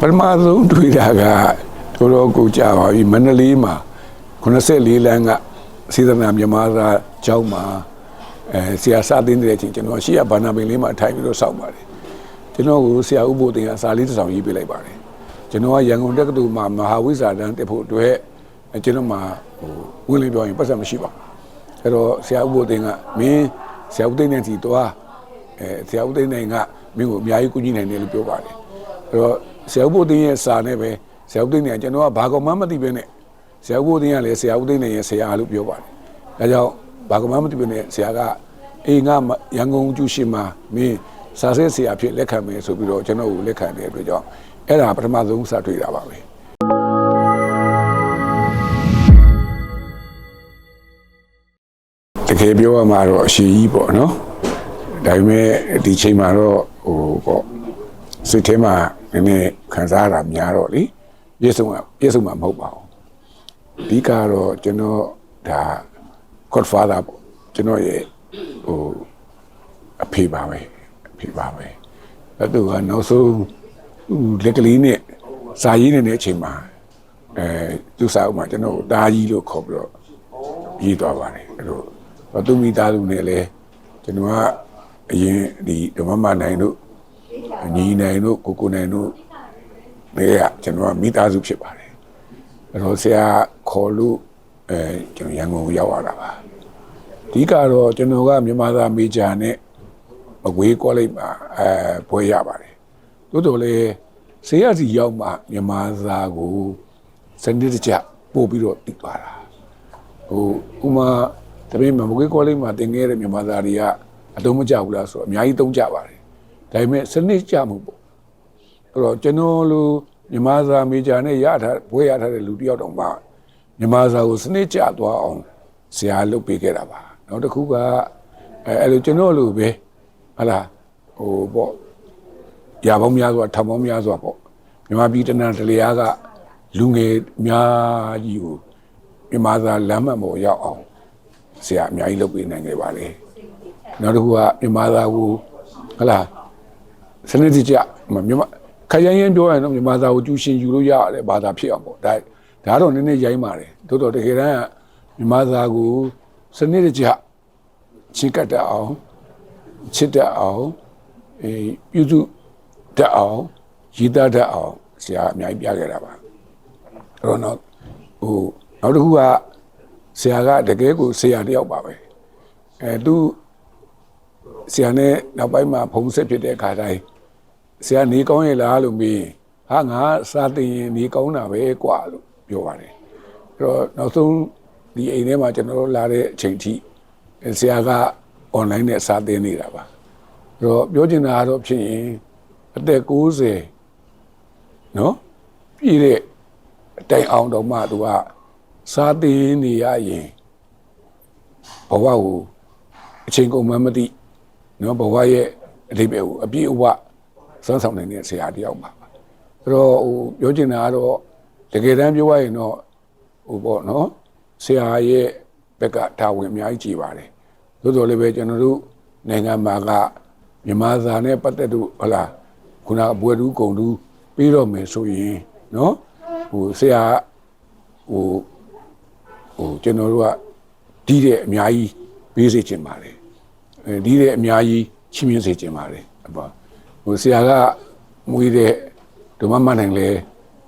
ပထမဆုံးတွေ့တာကတော်တော်ကိုကြာပါပြီမန္တလေးမှာ94လမ်းကစေတနာမြန်မာသာကျောင်းမှာအဲဆရာစသင်းတဲ့အချိန်ကျွန်တော်ရှိရဘာနာပင်လေးမှာထိုင်ပြီးတော့စောင့်ပါတယ်ကျွန်တော်ကိုဆရာဥပိုလ်တင်ကစာလေးတစ်စောင်ရေးပေးလိုက်ပါတယ်ကျွန်တော်ကရန်ကုန်တက္ကသိုလ်မှာမဟာဝိဇ္ဇာတန်းတက်ဖို့အတွက်အဲကျွန်တော်မှာဟိုဝင်လင်းပြောရင်ပတ်စံမရှိပါဘူးအဲ့တော့ဆရာဥပိုလ်တင်ကမင်းဆရာဥသိန်းနဲ့စီတော့အဲဆရာဥသိန်းနိုင်ကမင်းကိုအများကြီးကူညီနိုင်တယ်လို့ပြောပါတယ်အဲ့တော့ ဆရာဥပိုလ်တင်ရဲ့စာနဲ့ပဲဆရာဥသိန်းနဲ့ကျွန်တော်ကဘာကောင်မှမသိပဲနဲ့ဆရာဥပိုလ်တင်ကလည်းဆရာဥသိန်းနဲ့ရဲ့ဆရာလို့ပြောပါတယ်ဒါကြောင့်ဘာကောင်မှမသိပဲနဲ့ဆရာကအေးငါရန်ကုန်ကျူရှင်မှာမင်းစာစစ်ဆရာဖြစ်လက်ခံမယ်ဆိုပြီးတော့ကျွန်တော်ကိုလက်ခံတဲ့အတွက်ကြောင့်အဲ့ဒါပထမဆုံးစတွေ့တာပါပဲတကယ်ပြောရမှာတော့အရှိကြီးပေါ့နော်ဒါပေမဲ့ဒီချိန်မှာတော့ဟိုပေါ့စိတ်ထဲမှာန ည်းနည်းခံစားရတာများတော့လေပြည့်စုံပြည့်စုံမှာမဟုတ်ပါဘူးအဓိကတော့ကျွန်တော်ဒါ Godfather ပေါ့ကျွန်တော်ရဲ့ဟိုအဖေပါပဲအဖေပါပဲအဲ့သူကနောက်ဆုံးဟိုလက်ကလေးနဲ့စာရေးနေတဲ့အချိန်မှာအဲသူစာအုပ်မှာကျွန်တော်ကိုတားကြီးလို့ခေါ်ပြီးတော့ရေးသွားပါတယ်အဲ့လိုတော့သူမိသားစုနဲ့လည်းကျွန်တော်ကအရင်ဒီဓမ္မမနိုင်တို့ ညီနိုင်တို့ကိုကိုနိုင်တို့တွေကကျွန်တော်ကမိသားစုဖြစ်ပါတယ်အဲ့တော့ဆရာခေါ်လို့အဲကျွန်တော်ရန်ကုန်ရောက်လာတာပါအဓိကတော့ကျွန်တော်ကမြန်မာသားမေဂျာနဲ့မကွေးကောလိပ်မှာအဲဘွဲရပါတယ်တိုးတော်လေဆေးရစီရောက်မှမြန်မာသားကိုစနစ်တကျပို့ပြီးတော့တည်သွားတာဟိုဥမာတပင်းမမကွေးကောလိပ်မှာတင်ခဲ့တဲ့မြန်မာသားတွေကအတုံးမကြဘူးလားဆိုတော့အများကြီးတုံးကြပါတယ် ဒါပေမဲ့စနစ်ကြမှုပေါ့အဲ့တော့ကျွန်တော်လိုမြန်မာသားမေဂျာနဲ့ရထားဘွဲရထားတဲ့လူတစ်ယောက်တော့မှမြန်မာသားကိုစနစ်ကြသွားအောင်ဆရာလုပ်ပေးခဲ့တာပါနောက်တစ်ခုကအဲအဲ့လိုကျွန်တော်လိုပဲဟာလားဟိုပေါ့ရာပေါင်းများစွာထောင်ပေါင်းများစွာပေါ့မြန်မာပြည်တနန်တလျားကလူငယ်အများကြီးကိုမြန်မာသာလမ်းမှတ်ပေါ်ရောက်အောင်ဆရာအများကြီးလုပ်ပေးနိုင်ခဲ့ပါလေနောက်တစ်ခုကမြန်မာသာကိုဟလာ စနစ်တကျမြန်မာခရိုင်ရင်ပြောရင်တော့မြန်မာသာကိုကျူရှင်ယူလို့ရတယ်ဘာသာဖြစ်အောင်ပေါ့ဒါဒါတော့နည်းနည်းရိုင်းပါတယ်တိုးတော့တကယ်တမ်းကမြန်မာသာကိုစနစ်တကျချစ်ကပ်တတ်အောင်ချစ်တတ်အောင်အဲပြုစုတတ်အောင်ရည်သားတတ်အောင်ဆရာအများကြီးပြခဲ့တာပါအဲ့တော့တော့ဟိုနောက်တစ်ခုကဆရာကတကယ်ကိုဆရာတယောက်ပါပဲအဲသူဆရာနဲ့နောက်ပိုင်းမှာဖုံးဆက်ဖြစ်တဲ့အခါတိုင်း ဆရာနေကောင်းရဲ့လားလို့မေးဟာငါစာသင်ရင်နေကောင်းတာပဲကွာလို့ပြောပါတယ်အဲ့တော့နောက်ဆုံးဒီအိမ်ထဲမှာကျွန်တော်တို့လာတဲ့အချိန်ထိဆရာက online နဲ့စာသင်နေတာပါအဲ့တော့ပြောချင်တာကတော့ဖြစ်ရင်အသက်90နော်ပြည့်တဲ့အတိုင်အောင်တော့မှသူကစာသင်နေရရင်ဘဝကိုအချိန်ကုန်မှမသိနော်ဘဝရဲ့အဓိပ္ပာယ်ကိုအပြည့်အဝ စွမ်းဆောင်နိုင်တဲ့ဆရာတစ်ယောက်ပါအဲ့တော့ဟိုပြောချင်တာကတော့တကယ်တမ်းပြောရရင်တော့ဟိုပေါ့နော်ဆရာရဲ့ဘက်ကတာဝန်အများကြီးကြည်ပါတယ်သို့တော်လည်းပဲကျွန်တော်တို့နိုင်ငံမှာကမြန်မာစာနဲ့ပတ်သက်လို့ဟလာခုနအပွဲတူးကုံတူးပြီးတော့မယ်ဆိုရင်နော်ဟိုဆရာဟိုဟိုကျွန်တော်တို့ကဒီတဲ့အများကြီးပေးစေချင်ပါတယ်အဲဒီတဲ့အများကြီးချီးမြှင့်စေချင်ပါတယ်အပ ဟိုဆရာကမွေးတဲ့ဒုမမနိုင်လဲ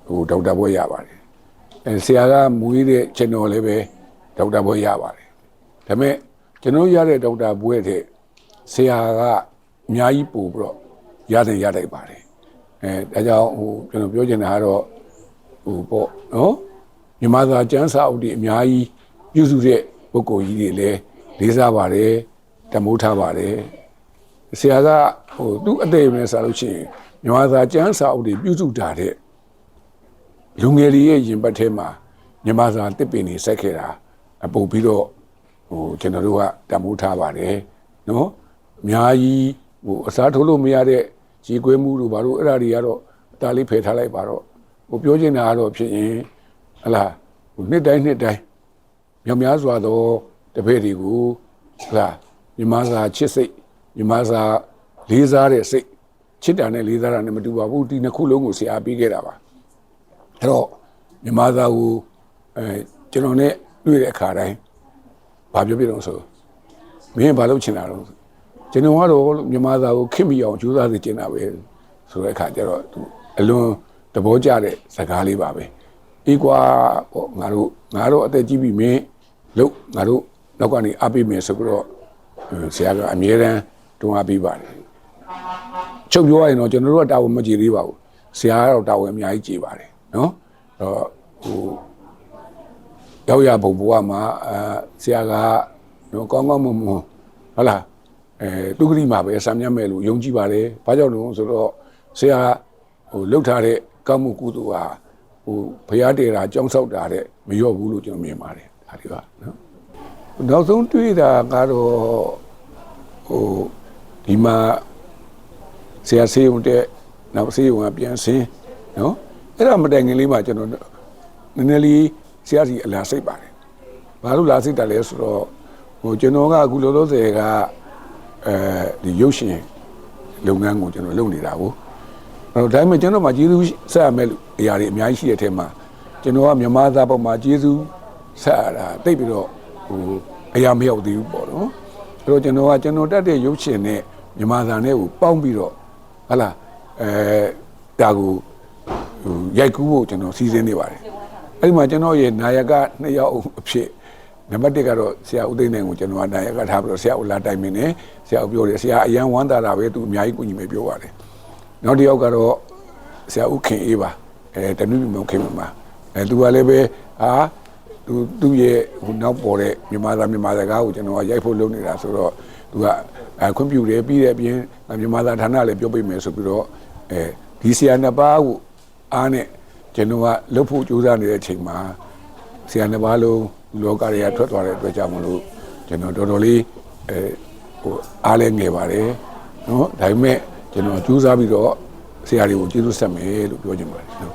ဟိုဒေါက်တာဘွဲရပါတယ်အဲဆရာကမွေးတဲ့ကျွန်တော်လည်းပဲဒေါက်တာဘွဲရပါတယ်ဒါပေမဲ့ကျွန်တော်ရတဲ့ဒေါက်တာဘွဲတဲ့ဆရာကအများကြီးပို့ပြီးတော့ရတယ်ရတတ်ပါတယ်အဲဒါကြောင့်ဟိုကျွန်တော်ပြောချင်တာကတော့ဟိုပေါ့နော်မြန်မာသာကျမ်းစာအုပ်တွေအများကြီးပြုစုတဲ့ပုဂ္ဂိုလ်ကြီးတွေလည်းလေးစားပါတယ်တမိုးထားပါတယ်ဆရာက ဟိုသူ့အသေးပဲဆိုလို့ရှိရင်မြန်မာသာကျမ်းစာအုပ်တွေပြုစုတာတဲ့လူငယ်တွေရဲ့ရင်ပတ်ထဲမှာမြန်မာစာတစ်ပင်နေစိုက်ခဲ့တာအပုတ်ပြီးတော့ဟိုကျွန်တော်တို့ကတမိုးထားပါတယ်နော်အများကြီးဟိုအစားထိုးလို့မရတဲ့ရေကွဲမှုတို့ဘာလို့အဲ့ဒါတွေကတော့အသားလေးဖယ်ထားလိုက်ပါတော့ဟိုပြောချင်တာကတော့ဖြစ်ရင်ဟလာဟိုနှစ်တိုင်းနှစ်တိုင်းမြောက်များစွာသောတပည့်တွေကိုဟလာမြမစာချစ်စိတ်မြမစာ လေးစားတဲ့စိတ်ချစ်တာနဲ့လေးစားတာနဲ့မတူပါဘူးဒီနှစ်ခုလုံးကိုဆရာပေးခဲ့တာပါအဲ့တော့မြန်မာသားကိုအဲကျွန်တော်နဲ့တွေ့တဲ့အခါတိုင်းဘာပြောပြတော့ဆိုမင်းဘာလုပ်ချင်တာတော့ကျွန်တော်ကတော့မြန်မာသားကိုခင်မိအောင်ကြိုးစားစေချင်တာပဲဆိုတဲ့အခါကျတော့သူအလွန်သဘောကျတဲ့စကားလေးပါပဲအေးကွာပေါ့ငါတို့ငါတို့အသက်ကြီးပြီမင်းလို့ငါတို့နောက်ကနေအပိမယ်ဆိုပြီးတော့ဆရာကအမြဲတမ်းတွန်းအားပေးပါတယ် ချုပ်ပြောရရင်တော့ကျွန်တော်တို့ကတာဝန်မကြည့်သေးပါဘူးဆရာကတော့တာဝန်အများကြီးကြည့်ပါတယ်နော်အဲ့တော့ဟိုရောက်ရဘုံဘဝမှာအဲဆရာကနော်ကောင်းကောင်းမွန်မွန်ဟုတ်လားအဲသူကတိမှာပဲဆံမြတ်မဲ့လို့ယုံကြည်ပါတယ်ဘာကြောင့်လဲဆိုတော့ဆရာဟိုလှုပ်ထားတဲ့ကောင်းမှုကုသိုလ်ဟာဟိုဘုရားတည်တာကြောင်းဆောက်တာတဲ့မလျော့ဘူးလို့ကျွန်တော်မြင်ပါတယ်ဒါတွေပါနော်နောက်ဆုံးတွေ့တာကတော့ဟိုဒီမှာ ဆရာဆေးုံတဲ့နောက်ဆေးုံကပြန်ဆင်းနော်အဲ့ဒါမတိုင်ခင်လေးမှကျွန်တော်နည်းနည်းလေးဆရာစီအလားစိတ်ပါတယ်ဘာလို့လားစိတ်တယ်လဲဆိုတော့ဟိုကျွန်တော်ကအခုလောလောဆယ်ကအဲဒီရုပ်ရှင်လုပ်ငန်းကိုကျွန်တော်လုပ်နေတာကိုအဲ့တော့ဒါပေမဲ့ကျွန်တော်မှကျေးဇူးဆက်ရမယ့်အရာတွေအများကြီးရှိတဲ့အထက်မှာကျွန်တော်ကမြန်မာသားပေါ်မှာကျေးဇူးဆက်ရတာတိတ်ပြီးတော့ဟိုအရာမရောက်သေးဘူးပေါ့နော်အဲ့တော့ကျွန်တော်ကကျွန်တော်တက်တဲ့ရုပ်ရှင်နဲ့မြန်မာသားနဲ့ကိုပေါင်းပြီးတော့ ဟလာအဲဒါကိုဟိုရိုက်ကူးဖို့ကျွန်တော်စီစဉ်နေပါတယ်အဲ့ဒီမှာကျွန်တော်ရဲ့နာယကနှစ်ယောက်အဖြစ်နံပါတ်1ကတော့ဆရာဦးသိန်းနိုင်ကိုကျွန်တော်ကနာယကထားပြီးတော့ဆရာဦးလာတိုင်မင်းနဲ့ဆရာဦးပြောတယ်ဆရာအရန်ဝမ်းသာတာပဲသူအများကြီးကူညီမယ်ပြောပါတယ်နောက်တစ်ယောက်ကတော့ဆရာဦးခင်အေးပါအဲတနည်းမျိုးခင်မှာအဲသူကလည်းပဲဟာသူသူ့ရဲ့ဟိုနောက်ပေါ်တဲ့မြန်မာသားမြန်မာစကားကိုကျွန်တော်ကရိုက်ဖို့လုပ်နေတာဆိုတော့ သူကအဲခွင့်ပြုတယ်ပြီးတဲ့အပြင်မြန်မာသားဌာနလည်းပြောပြမယ်ဆိုပြီးတော့အဲဒီဆရာနှစ်ပါးကိုအားနဲ့ကျွန်တော်ကလှုပ်ဖို့ကြိုးစားနေတဲ့အချိန်မှာဆရာနှစ်ပါးလုံးလောကတွေကထွက်သွားတဲ့အတွက်ကြောင့်မလို့ကျွန်တော်တော်တော်လေးအဲဟိုအားလည်းငယ်ပါတယ်နော်ဒါပေမဲ့ကျွန်တော်ကြိုးစားပြီးတော့ဆရာတွေကိုကျေးဇူးဆက်မယ်လို့ပြောချင်ပါတယ်နော်